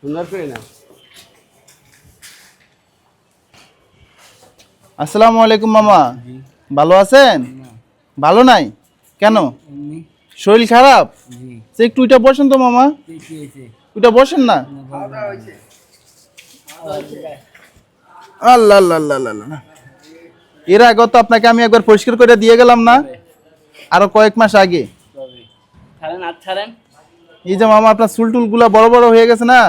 সুন্দর করে না আসসালামু আলাইকুম মামা। ভালো আছেন? ভালো নাই? কেন? শরীর খারাপ? সে একটু ওইটা বসেন তো মামা। ওইটা বসেন না। আল্লাহ আল্লাহ আল্লাহ আল্লাহ। এর আগে তো আপনাকে আমি একবার পরিষ্কার করে দিয়ে গেলাম না? আরও কয়েক মাস আগে। ছাড়েন আর ছাড়েন। এই যে মামা আপনার চুল টুলগুলা বড় বড় হয়ে গেছে না?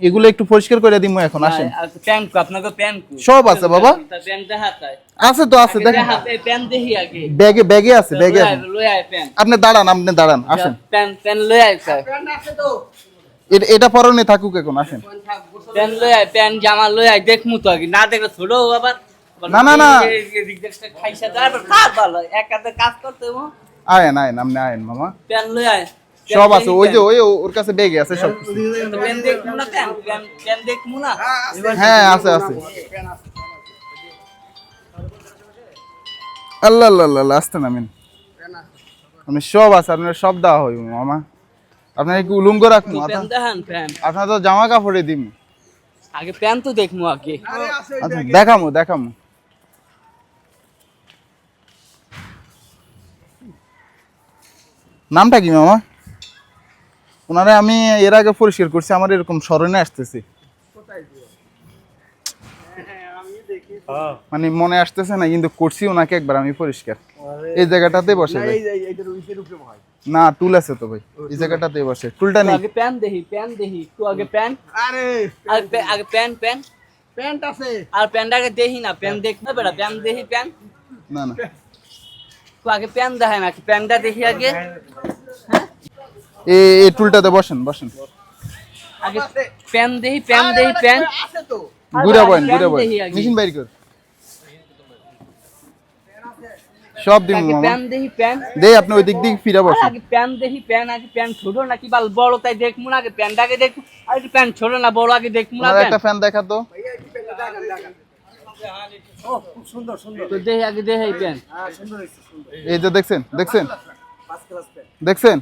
এগুলো একটু পরিষ্কার করে দিব এখন আসেন। আর প্যান কো আপনাকে প্যান কো? সব আছে বাবা। প্যান দেখাতায় আছে তো আছে দেখেন। দেখাতে প্যান দেখি আগে। ব্যাগে ব্যাগে আছে ব্যাগে আছে। লই আয় প্যান আপনি দাঁড়ান আপনি দাঁড়ান আসেন। প্যান প্যান লই আয় স্যার। এ- এটা পরনে থাকুক এখন আসেন। প্যান লই আয় প্যান জামা লই আয় দেখমু তো আগে। না দেখলে ছোট আবার। না, না, না। তারপর ভালো এক হাতে কাজ করতে আয়েন আয়েন আপনি আয়েন মামা। প্যান লই আয়। সব আছে ওই যে ওই ওর কাছে ব্যাগে আছে সব হ্যাঁ আছে আছে। আল্লাহ আল্লাহ আল্লাহ আসতে নামেন আপনি সব আছে আপনার সব দেওয়া হইব মামা। আপনার কি উলুঙ্গ রাখব আপনার তো জামা কাপড়ে দিম। আগে প্যান তো দেখমু আগে। আচ্ছা দেখামু দেখামু। নামটা কি মামা? ওনারে আমি এর আগে পরিষ্কার করছি আমার এরকম স্মরণে আসতেছে। মানে মনে আসতেছে না কিন্তু করছি ওনাকে একবার আমি পরিষ্কার। এই জায়গাটাতে বসে না টুল আছে তো ভাই এই জায়গাটাতে বসে। টুলটা নেই। আগে প্যান দেখি প্যান দেখি একটু আগে প্যান। আরে আগে প্যান প্যান। প্যান্ট আছে। আর প্যানটাকে দেখি না প্যান দেখতে বেড়া প্যান দেখি প্যান। না না। তো আগে প্যান দেখায় না প্যানটা দেখি আগে। এই এই টুলটাতে বসেন বসেন। আগে প্যান দেখি প্যান দেখি প্যান। আছে বয়েন বয়েন মেশিন বাইর কর। সব দিন আগে প্যান দেখি প্যান। দে আপনি ওই দিক দিক ফিরে বসেন। আগে প্যান দেখি প্যান আগে প্যান ছোট নাকি বাল বড় তাই দেখমু না। আগে প্যানটাকে দেখমু। আর একটু প্যান ছোট না বড় আগে দেখমু না আমার প্যান। একটা দেখা তো। দেখি দেখছেন। দেখছেন?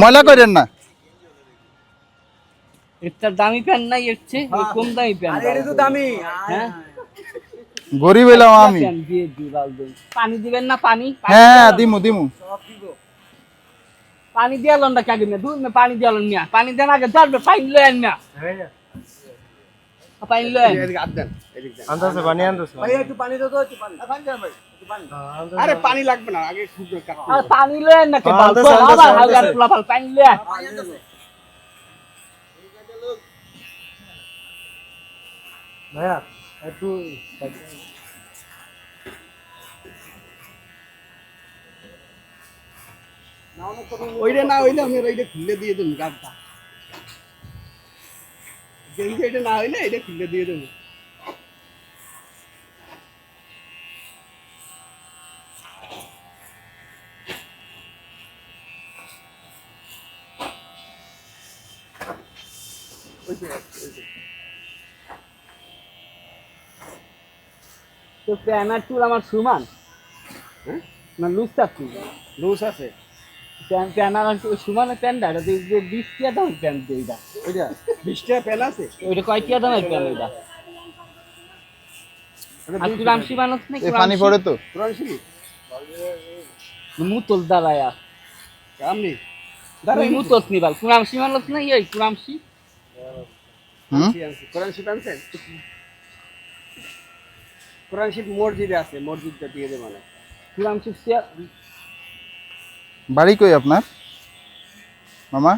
ময়লা করেন না। এটার দামি প্যান নাই এসছে কম দামি প্যান আরে এটা তো দামি। হ্যাঁ। গরিব এলাম আমি। দিয়ে। পানি দিবেন না পানি? পানি হ্যাঁ দিমু দিমু। পানি দিয়ালন না কাকে না। দুধ না পানি দিয়ালন মিয়া পানি দেন আগে ধরবে লয় মিয়া পানি লয় এদিকে হাত দেন এদিকে দেন। আনতেছে পানি আনতেছে। ভাই একটু পানি দাও তো একটু পানি। পানি দেন ভাই একটু পানি। আরে পানি লাগবে না আগে খুব কাটতে আর পানি লয় না কে বাল আনতেছে, আবার হালকা পোলা পাল পানি লয় আন। ভাইয়া একটু ওইটা না হইলে আমি ওইটা খুলে দিয়ে দেবো গাছটা যেই এটা না হইলে এটা খুলে দিয়ে দেবো। তো প্যান আর চুল আমার সুমান? হ্যাঁ? না লুজ চাচ্ছি লুজ আছে। প্যান প্যান আর ওই সমানের প্যানটা এটা দিয়ে বিশ টিয়া দামের প্যান ওইটা? ওইটা বিশটা প্যান আছে? ওইটা কয় টিয়া দামের প্যান ওইটা? পানি পড়ে তো। মুতল দাঁড়ায়া। আপনি তুই মুতস নি কুরামশি বানাস না এই কুরামশি হুম? কোরআন শিব আনছেন মসজিদে আছে মসজিদটা দিয়ে দে মানে। কুরামশি বাড়ি কই আপনার? মামা?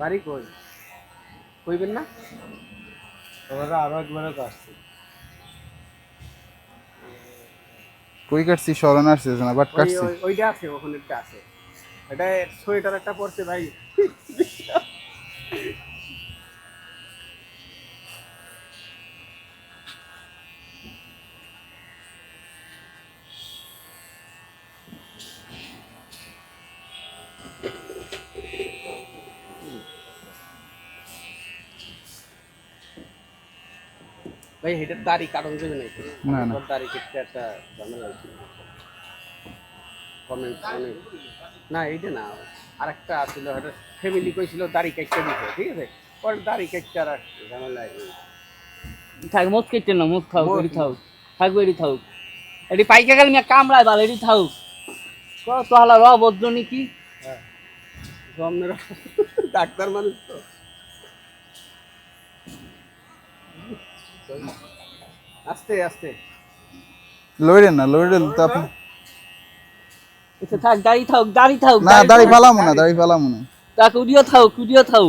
বাড়ি কই? কইবেন না? তোমরা আরও একবারে তো আসছে কই কাটছি? স্মরণ আসছে না বাট কাটছি। ওইটা আছে ওখানে একটা আছে। এটা সোয়েটার একটা পরছে ভাই। ভাই এটার দাড়ি কারণ যাবে নাকি না, না। দাড়ি কেটে একটা ঝামেলা হয়েছিল। কমেন্ট অনেক না এইটা না। আর একটা ফ্যামিলি কইছিল দাড়ি কেটে দিতে ঠিক আছে? পরে দাড়ি কেটে আর ঝামেলা। থাক মুখ কেটে না মুখ খাও মুখ- এটি থাক থাকব এটি থাক এটি পাইকা গেলে মিয়া কামড়ায় এটি হালা র বদ্রনি কি জন্মের ডাক্তার মানুষ তো। আস্তে আস্তে। লইরেন না লইরেন তো আপনি। আচ্ছা থাক দাড়ি থাক দাড়ি থাক না দাড়ি ফালামো না দাড়ি ফালামো না। উডিও থাক উডিও থাক।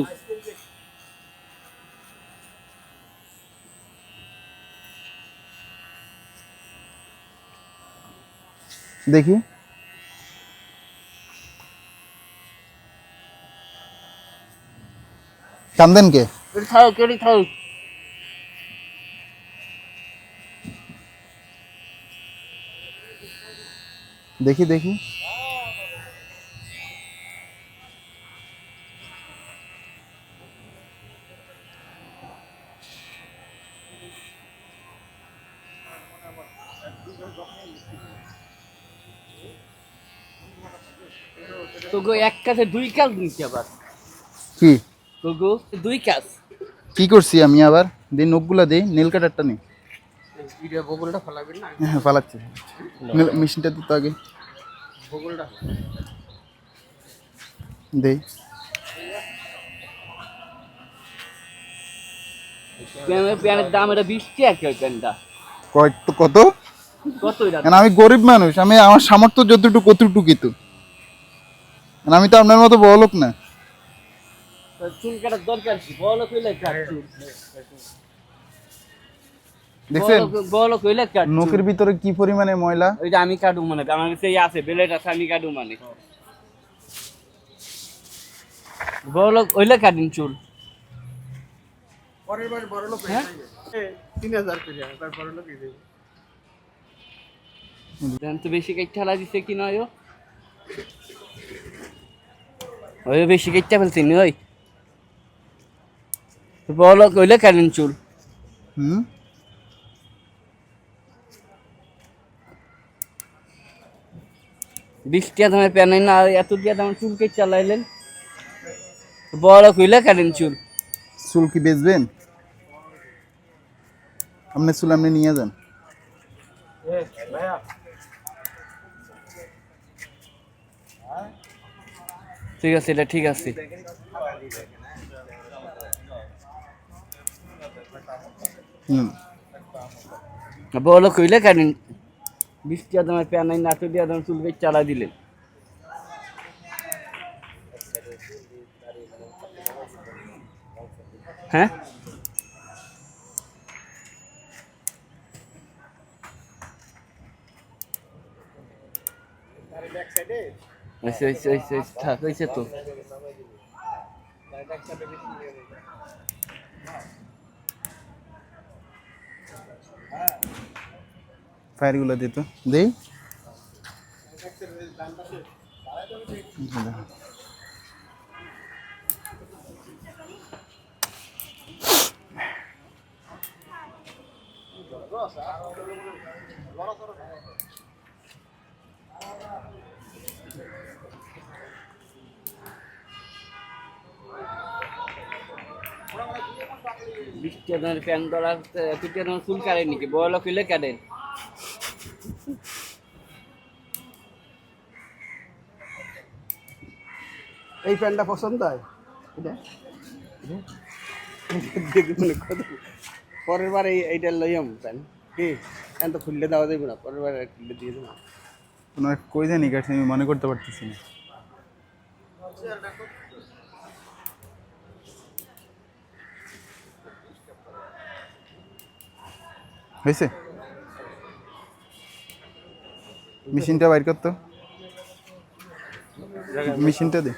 দেখি। কান্দেন কে? থাক এটি থাক। দেখি দেখি। তো এক কাছে দুই কাজ নিচ্ছে আবার। কি? তো গো দুই কাজ। কি করছি আমি আবার? দিন নখগুলা দেই নীল কাটারটা নেই বগলটা না? হ্যাঁ পালাচ্ছি নীল- মেশিনটা দিতে আগে দেই। প্যানের দাম এটা বিশ টাকা প্যানটা। তো কত? কত আমি গরিব মানুষ আমি আমার সামর্থ্য যতটুকু কতটুকুই তো। কারণ আমি তো আপনার মতো বড় লোক না। চুল কাটার দরকার কি? বলো কইলে কাট চুল দেখছেন? বলো কইলে কাট নখের ভিতরে কি পরিমাণে ময়লা? ওই যে আমি কাটু মানে আমার কাছে আছে বেলেট আছে আমি কাটু মানে। বলো ওইলে কাটিন চুল। পরের বার বড় লোক হ্যাঁ? তিন হাজার করে তার বড় লোক দেন তো বেশি কেটে ঠেলা দিছে কি নয় ও? ওই বেশি কেটে ফেলছি নি ওই? বলো কইলে কাটিন চুল। হুম? বিশ টাকা দামের প্যান না এত দিয়া দামের চুল কেটে চালাইলেন? বড় কইলে কাটিন চুল। চুল কি বেচবেন? আপনার চুল আপনি নিয়ে যান। ঠিক আছে এটা ঠিক আছে। হুম। বলো কইলে কাটিন বিশ টাকা দামের প্যান না এত দিয়া দামের চুল কেটে চালাই দিলেন। হ্যাঁ? হয়েছে হয়েছে তো। ফায়ারগুলো দিত। দেই। বিশ দামের প্যান ধরা টাকা চুল কাটেন নাকি? বড় কইলে কাটেন এই প্যান্টটা পছন্দ হয়? এটা? দেখি পরের বার এই এইটা লইয়াম প্যান্ট। কি? প্যান্ট তো খুললে দেওয়া যাবে না পরের বার খুললে দিয়ে দেবো তোমার কই জানি গেছে আমি মনে করতে পারতেছি না। হয়েছে মেশিনটা বাইর করতো? মেশিনটা দে।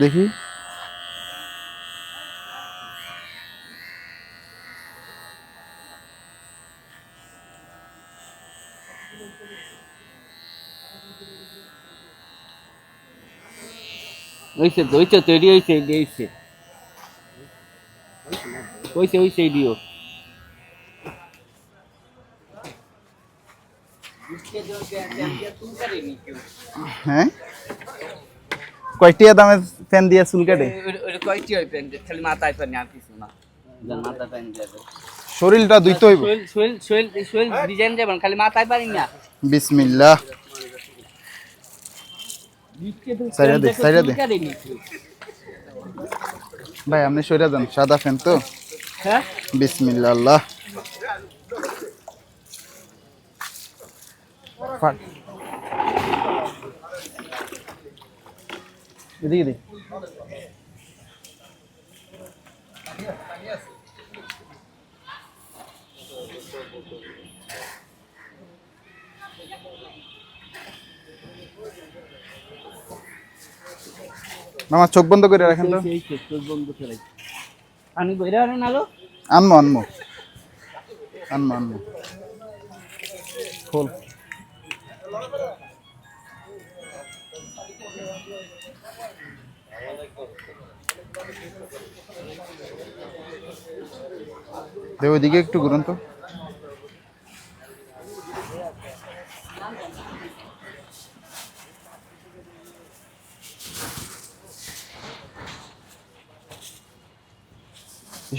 দেখি হইছে তো হইছে তো এডি হইছে এডি হইছে হইছে হইছে এডিও হ্যাঁ? কয়টিয়া দামের ফ্যান দিয়ে চুল কাটে? কয়টি হয় প্যান্ট খালি মাথায় প্যান্ট আর কিছু না মাথা প্যান্ট যাবে শরীরটা দুইতে হইব। সোয়েল সোয়েল সোয়েল ডিজাইন যাবেন খালি মাথায় পারি না বিসমিল্লাহ। সাইডা দে, সাইডা দে। ভাই আপনি সইরা যান সাদা ফ্যান তো? হ্যাঁ? বিসমিল্লাহ আল্লাহ। এদিকে দে মামা চোখ বন্ধ করে রাখেন তো। চোখ বন্ধ করে পানি বইরা আনেন আলো? আনমো আনমো। আনমো আনমো। খোল। দেব ওইদিকে একটু ঘুরুন তো।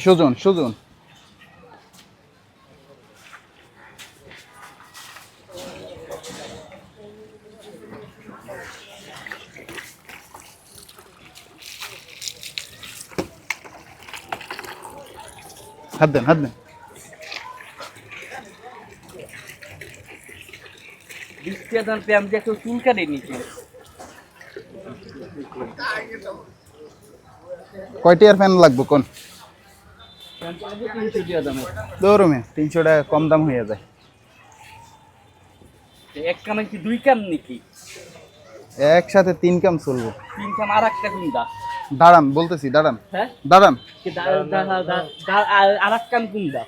সুজন সুজন। হাত দেন হাত দেন। কয়টি আর ফ্যান লাগবে কোন? দৌড়মে তিনশো টাকা কম দাম হয়ে যায়। এক কামে কি দুই কাম নাকি? একসাথে তিন কাম চলবো। তিন কাম আর একটা কুন্দা দাঁড়ান বলতেছি দাঁড়ান। হ্যাঁ? দাঁড়ান। কি দা- দা- দা- দা- দা- আর- এক কাম কুন্দা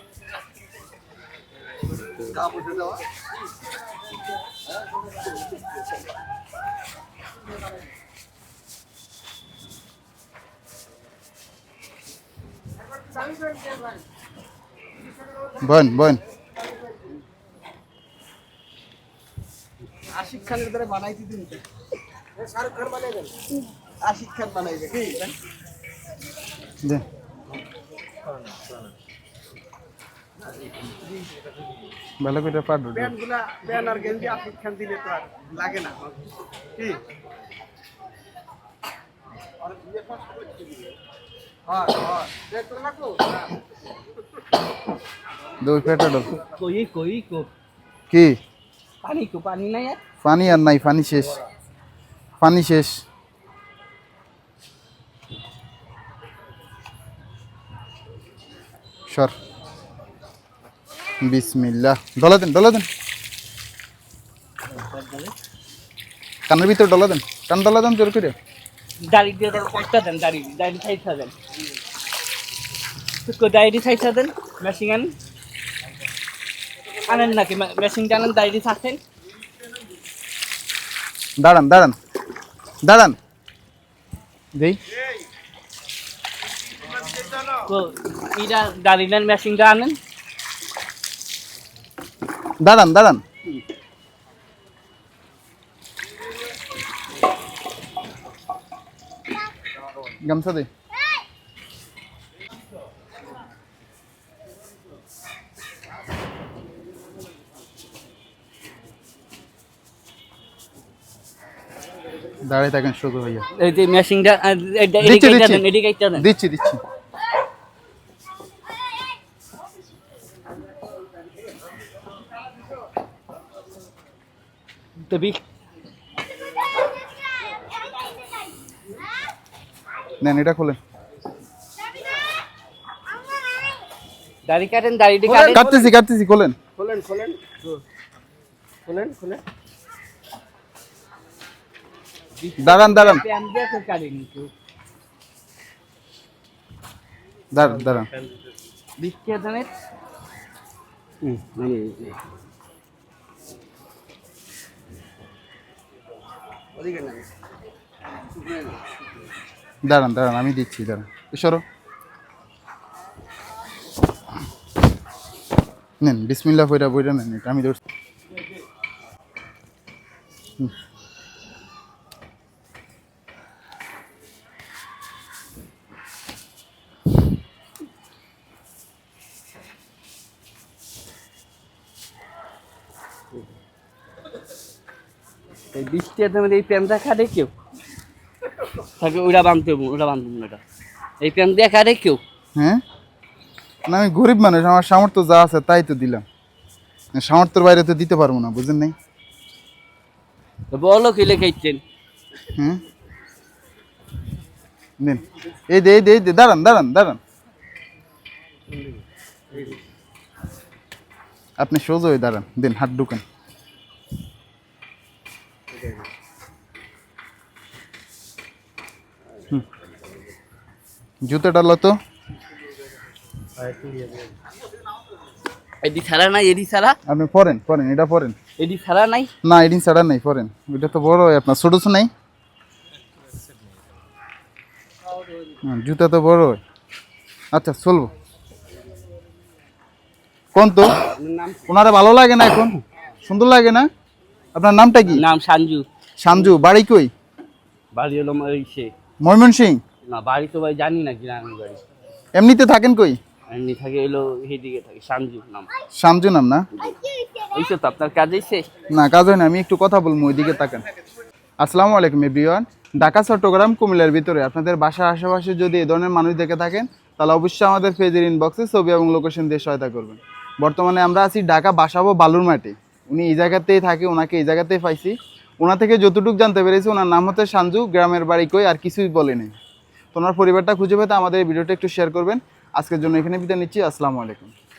বন বন আশিক খানের দ্বারা বানাইতে দিন শাহরুখ খান বানাইবেন আশিক খান বানাইবে কি দে। ভালো করে পাঠো প্যান্টগুলা প্যান্ট আর গেঞ্জি আশিক খান দিলে তো আর লাগে না। কি? হ্যাঁ হ্যাঁ। দেখতে লাগবো দুই পেটা ডল কই কই কো? কি? পানি কো পানি নাই পানি আর নাই পানি শেষ। পানি শেষ। সর। বিসমিল্লাহ। ডলা দেন ডলা দেন। কানের ভিতর ডলা দেন কান ডলা দেন জোর করে। দাড়ি দিয়ে ওর কষ্ট দেন দাড়ি দাড়ি সাইড দেন। আনেন। নাকি? থাকেন দাঁড়ান দাঁড়ান। দাঁড়ান। দেই। তো এটা দাড়ি নেন আনেন। দাঁড়ান দাঁড়ান। গামছা দে। দাঁড়িয়ে থাকেন শুধু ভাইয়া এই যে মেশিংটা দিচ্ছি, এদিকে দিচ্ছি। দিচ্ছি। দিচ্ছি তো বিক নেন এটা খোলেন। দাড়ি কাটেন দাড়িটি কাটেন কাটতেছি কাটতেছি খোলেন। খোলেন খোলেন। খোলেন খোলেন। দাঁড়ান দাঁড়ান। দাঁড়ান দাঁড়ান। বৃষ্টি দাঁড়ান দাঁড়ান আমি দিচ্ছি দাঁড়ান। সরো। নেন বিসমিল্লা বইটা বইটা নেন আমি ধরছি। হুম। এই প্যান্টটা খাটে কেউ তাকে ওইটা বাঁধতে হব ওটা বাঁধবো না এটা। এই প্যান্ট দিয়ে খাটে কেউ হ্যাঁ? না আমি গরিব মানুষ আমার সামর্থ্য যা আছে তাই তো দিলাম। সামর্থ্যের বাইরে তো দিতে পারব না বুঝলেন নাই? বলো কি লেখাইছেন হুম নেন। এই দে এই দে এই দে দাঁড়ান দাঁড়ান দাঁড়ান। আপনি সোজা হয়ে দাঁড়ান। দিন হাত ঢুকান। হুম। জুতোটা লতো এডি ছাড়া নাই এডি ছাড়া? আপনি পরেন পরেন এটা পরেন। এডি ছাড়া নাই? না এদিন ছাড়া নাই পরেন। এটা তো বড় হয় আপনার ছোট নাই? হুম, জুতা তো বড় হয়। আচ্ছা চলবো। কোন তো? ওনারা ভালো লাগে না এখন? সুন্দর লাগে না? আপনার নামটা কি? নাম সাঞ্জু সামজু বাড়ি কই? বাড়ি হলো ওই সে ময়মন সিং না বাড়ি তো ভাই জানি না গ্রামের বাড়ি। এমনিতে থাকেন কই? এমনি থাকে এলো সেইদিকে থাকে সাঞ্জু নাম। সামজু নাম না? ওই তো আপনার কাজ এসে না কাজ হয় না আমি একটু কথা বলব ওইদিকে তাকান আসসালামু আলাইকুম এভরিওয়ান। ঢাকা চট্টগ্রাম কুমিল্লার ভিতরে। আপনাদের বাসার আশেপাশে যদি এই ধরনের মানুষ দেখে থাকেন তাহলে অবশ্যই আমাদের পেজের ইনবক্সে ছবি এবং লোকেশন দিয়ে সহায়তা করবেন। বর্তমানে আমরা আছি ঢাকা বাসাবো বালুর মাঠে উনি এই জায়গাতেই থাকে, ওনাকে এই জায়গাতেই পাইছি। ওনা থেকে যতটুকু জানতে পেরেছি, ওনার নাম হচ্ছে সাঞ্জু গ্রামের বাড়ি কই, আর কিছুই বলেনি তো ওনার পরিবারটা খুঁজে পেতে আমাদের এই ভিডিওটা একটু শেয়ার করবেন। আজকের জন্য এখানে বিদায় নিচ্ছি, আসসালামু আলাইকুম।